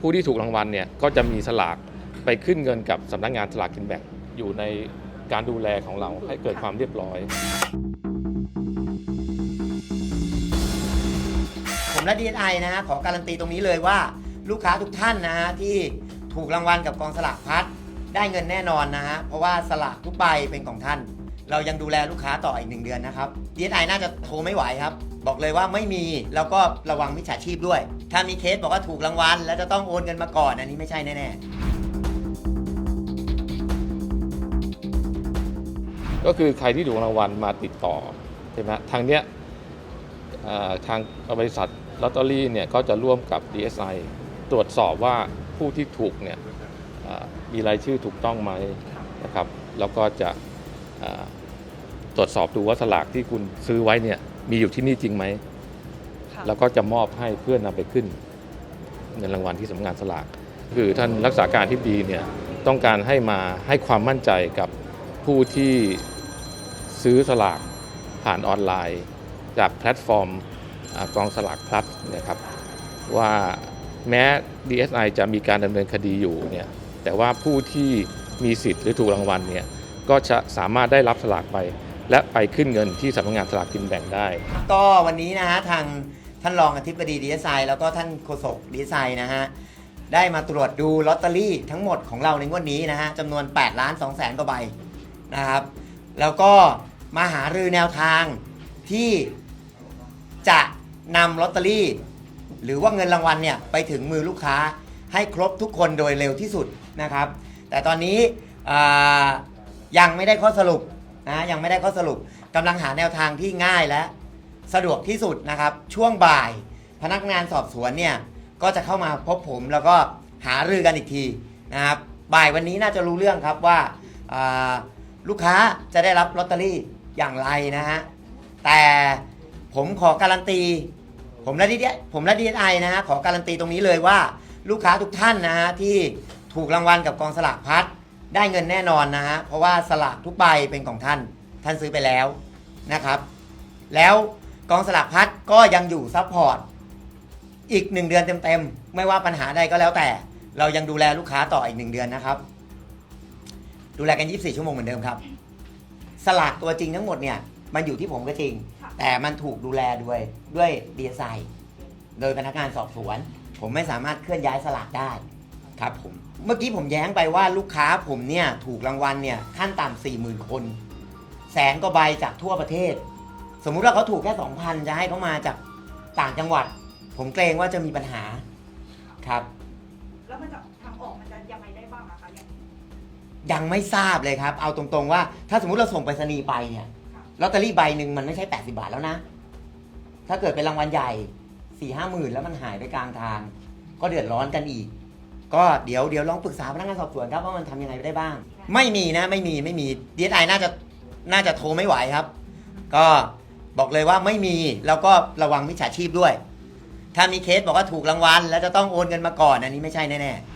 ผู้ที่ถูกรางวัลเนี่ยก็จะมีสลากไปขึ้นเงินกับสำนักงานสลากกินแบ่งอยู่ในการดูแลของเราให้เกิดความเรียบร้อย ผมและ DSI นะฮะขอการันตีตรงนี้เลยว่า ลูกค้าทุกท่านนะฮะที่ถูกรางวัลกับกองสลากพัดได้เงินแน่นอนนะฮะเพราะว่าสลากทุกใบเป็นของท่าน เรายังดูแลลูกค้าต่ออีกหนึ่งเดือนนะครับ DSI น่าจะโทรไม่ไหวครับ บอกเลยว่าไม่มีแล้วก็ระวังมิจฉาชีพด้วย ถ้ามีเคสบอกว่าถูกรางวัล แล้วจะต้องโอนเงินมาก่อนอันนี้ไม่ใช่แน่ๆก็คือใครที่ถูกรางวัลมาติดต่อใช่ไหมทางเนี้ยเอ่อทางบริษัทลอตเตอรี่เนี่ยก็จะร่วมกับ DSI ตรวจสอบว่าผู้ที่ถูกเนี่ยเอ่อมีรายชื่อถูกต้องไหมนะครับ แล้วก็จะ ตรวจสอบดูว่าสลากที่คุณซื้อไว้เนี่ยมีอยู่ที่นี่จริงไหมค่ะแล้วก็จะมอบให้เพื่อนนำไปขึ้นเงินรางวัลที่สำนักงานสลาก คือท่านรักษาการที่ดีเนี่ยต้องการให้มาให้ความมั่นใจกับผู้ที่ซื้อสลากผ่านออนไลน์ จากแพลตฟอร์มอากองสลากพลัสนะครับว่าแม้ DSI จะมีการดำเนินคดีอยู่เนี่ยแต่ว่าผู้ที่มีสิทธิ์หรือถูกรางวัลเนี่ย ก็จะสามารถได้รับสลากไป และไปขึ้นเงินที่สำนักงานสลากกินแบ่งได้ ก็วันนี้นะฮะทางท่านรองอธิบดีดีเอสไอแล้วก็ท่านโฆษกดีเอสไอนะฮะได้มาตรวจดูลอตเตอรี่ทั้งหมดของเราในงวดนี้นะฮะจำนวน8ล้าน2แสนกว่าใบนะครับ แล้วก็มาหารือแนวทางที่จะนำลอตเตอรี่ หรือว่าเงินรางวัลเนี่ยไปถึงมือลูกค้าให้ครบทุกคนโดยเร็วที่สุดนะครับ แต่ตอนนี้อ่า ยังไม่ได้ข้อสรุปนะยังไม่ได้ข้อสรุปกำลังหาแนวทางที่ง่ายและสะดวกที่สุดนะครับ ช่วงบ่าย พนักงานสอบสวนเนี่ยก็จะเข้ามาพบผมแล้วก็หารือกันอีกทีนะครับบ่ายวันนี้น่าจะรู้เรื่องครับว่าอ่าลูกค้าจะได้รับลอตเตอรี่อย่างไรนะฮะแต่ผมขอการันตี ผมและดีผมและดีไอนะฮะขอการันตีตรงนี้เลยว่าลูกค้าทุกท่านนะฮะที่ถูกรางวัลกับกองสลากพัด ได้เงินแน่นอนนะฮะ เพราะว่าสลากทุกใบเป็นของท่าน ท่านซื้อไปแล้วนะครับ แล้วกองสลากพัดก็ยังอยู่ซัพพอร์ตอีกหนึ่งเดือนเต็มๆ ไม่ว่าปัญหาใดก็แล้วแต่ เรายังดูแลลูกค้าต่ออีกหนึ่งเดือนนะครับ ดูแลกัน 24 ชั่วโมงเหมือนเดิมครับ สลากตัวจริงทั้งหมดเนี่ยมันอยู่ที่ผมก็จริง แต่มันถูกดูแลด้วยด้วยดีไซน์โดยพนักงานสอบสวน ผมไม่สามารถเคลื่อนย้ายสลากได้ ครับผม เมื่อกี้ผมแย้งไปว่าลูกค้าผมเนี่ยถูกรางวัลเนี่ยขั้นต่ำสี่หมื่นคน แสนกว่าใบจากทั่วประเทศ สมมุติว่าเขาถูกแค่สองพันจะให้เขามาจากต่างจังหวัด ผมเกรงว่าจะมีปัญหาครับ แล้วมันจะทางออกมันจะยังไงได้บ้างอะคะอย่างนี้ยังไม่ทราบเลยครับ เอาตรงๆว่า ถ้าสมมติเราส่งไปรษณีย์ไปเนี่ยค่ะลอตเตอรี่ใบหนึ่งมันไม่ใช่ 80 บาทแล้วนะ ถ้าเกิดเป็นรางวัลใหญ่4ี่ห้าหมื่นแล้วมันหายไปกลางทาง ก็เดือดร้อนกันอีก ก็เดี๋ยวเดี๋ยวลองปรึกษาพนักงานสอบสวนครับว่ามันทำยังไงได้บ้าง ไม่มีนะไม่มีไม่มีดีไอน่าจะน่าจะโทรไม่ไหวครับ ก็บอกเลยว่าไม่มีแล้วก็ระวังมิจฉาชีพด้วย ถ้ามีเคสบอกว่าถูกรางวัล แล้วจะต้องโอนเงินมาก่อนอันนี้ไม่ใช่แน่ๆ